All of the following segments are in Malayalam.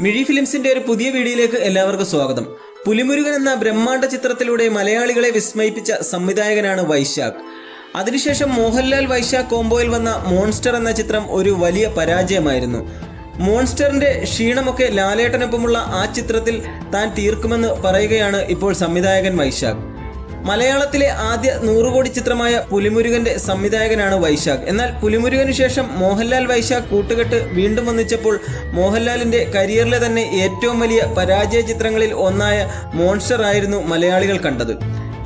മിഴി ഫിലിംസിന്റെ ഒരു പുതിയ വീഡിയോയിലേക്ക് എല്ലാവർക്കും സ്വാഗതം. പുലിമുരുകൻ എന്ന ബ്രഹ്മാണ്ഡ ചിത്രത്തിലൂടെ മലയാളികളെ വിസ്മയിപ്പിച്ച സംവിധായകനാണ് വൈശാഖ്. അതിനുശേഷം മോഹൻലാൽ വൈശാഖ് കോംബോയിൽ വന്ന മോൺസ്റ്റർ എന്ന ചിത്രം ഒരു വലിയ പരാജയമായിരുന്നു. മോൺസ്റ്ററിന്റെ ക്ഷീണമൊക്കെ ലാലേട്ടനൊപ്പമുള്ള ആ ചിത്രത്തിൽ താൻ തീർക്കുമെന്ന് പറയുകയാണ് ഇപ്പോൾ സംവിധായകൻ വൈശാഖ്. മലയാളത്തിലെ ആദ്യ നൂറുകോടി ചിത്രമായ പുലിമുരുകന്റെ സംവിധായകനാണ് വൈശാഖ്. എന്നാൽ പുലിമുരുകന് ശേഷം മോഹൻലാൽ വൈശാഖ് കൂട്ടുകെട്ട് വീണ്ടും ഒന്നിച്ചപ്പോൾ മോഹൻലാലിന്റെ കരിയറിലെ തന്നെ ഏറ്റവും വലിയ പരാജയ ചിത്രങ്ങളിൽ ഒന്നായ മോൺസ്റ്റർ ആയിരുന്നു മലയാളികൾ കണ്ടത്.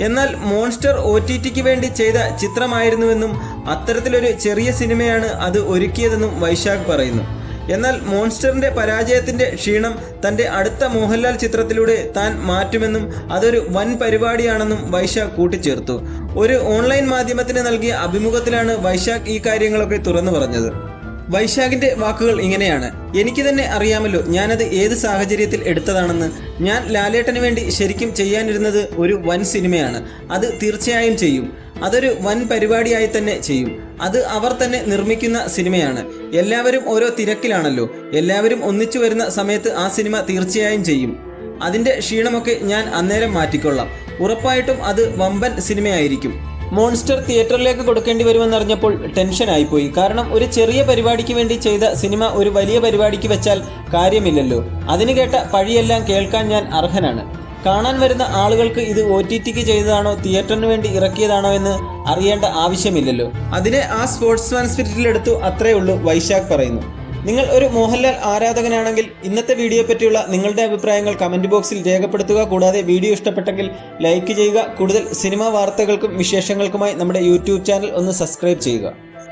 എന്നാൽ മോൺസ്റ്റർ ഒ ടി ടിക്ക് വേണ്ടി ചെയ്ത ചിത്രമായിരുന്നുവെന്നും അത്തരത്തിലൊരു ചെറിയ സിനിമയാണ് അത് ഒരുക്കിയതെന്നും വൈശാഖ് പറയുന്നു. എന്നാൽ മോൺസ്റ്ററിന്റെ പരാജയത്തിന്റെ ക്ഷീണം തന്റെ അടുത്ത മോഹൻലാൽ ചിത്രത്തിലൂടെ താൻ മാറ്റുമെന്നും അതൊരു വൻ പരിപാടിയാണെന്നും വൈശാഖ് കൂട്ടിച്ചേർത്തു. ഒരു ഓൺലൈൻ മാധ്യമത്തിന് നൽകിയ അഭിമുഖത്തിലാണ് വൈശാഖ് ഈ കാര്യങ്ങളൊക്കെ തുറന്നു പറഞ്ഞത്. വൈശാഖിന്റെ വാക്കുകൾ ഇങ്ങനെയാണ്. എനിക്ക് തന്നെ അറിയാമല്ലോ ഞാനത് ഏത് സാഹചര്യത്തിൽ എടുത്തതാണെന്ന്. ഞാൻ ലാലേട്ടന് വേണ്ടി ശരിക്കും ചെയ്യാനിരുന്നത് ഒരു വൻ സിനിമയാണ്. അത് തീർച്ചയായും ചെയ്യും. അതൊരു വൻ പരിപാടിയായി തന്നെ ചെയ്യും. അത് അവർ തന്നെ നിർമ്മിക്കുന്ന സിനിമയാണ്. എല്ലാവരും ഓരോ തിരക്കിലാണല്ലോ. എല്ലാവരും ഒന്നിച്ചു വരുന്ന സമയത്ത് ആ സിനിമ തീർച്ചയായും ചെയ്യും. അതിന്റെ ക്ഷീണമൊക്കെ ഞാൻ അന്നേരം മാറ്റിക്കൊള്ളാം. ഉറപ്പായിട്ടും അത് വമ്പൻ സിനിമയായിരിക്കും. മോൺസ്റ്റർ തിയേറ്ററിലേക്ക് കൊടുക്കേണ്ടി വരുമെന്നറിഞ്ഞപ്പോൾ ടെൻഷനായിപ്പോയി. കാരണം ഒരു ചെറിയ പരിപാടിക്ക് വേണ്ടി ചെയ്ത സിനിമ ഒരു വലിയ പരിപാടിക്ക് വെച്ചാൽ കാര്യമില്ലല്ലോ. അതിന് കേട്ട പഴിയെല്ലാം കേൾക്കാൻ ഞാൻ അർഹനാണ്. കാണാൻ വരുന്ന ആളുകൾക്ക് ഇത് ഒ ടി ടിക്ക് ചെയ്തതാണോ തിയേറ്ററിന് വേണ്ടി ഇറക്കിയതാണോ എന്ന് അറിയേണ്ട ആവശ്യമില്ലല്ലോ. അതിനെ ആ സ്പോർട്സ്മാൻ സ്പിരിറ്റിലെടുത്തു അത്രേ ഉള്ളൂ വൈശാഖ് പറയുന്നു. നിങ്ങൾ ഒരു മോഹൻലാൽ ആരാധകനാണെങ്കിൽ ഇന്നത്തെ വീഡിയോ പറ്റിയുള്ള നിങ്ങളുടെ അഭിപ്രായങ്ങൾ കമന്റ് ബോക്സിൽ രേഖപ്പെടുത്തുക. കൂടാതെ വീഡിയോ ഇഷ്ടപ്പെട്ടെങ്കിൽ ലൈക്ക് ചെയ്യുക. കൂടുതൽ സിനിമാ വാർത്തകൾക്കും വിശേഷങ്ങൾക്കുമായി നമ്മുടെ യൂട്യൂബ് ചാനൽ ഒന്ന് സബ്സ്ക്രൈബ് ചെയ്യുക.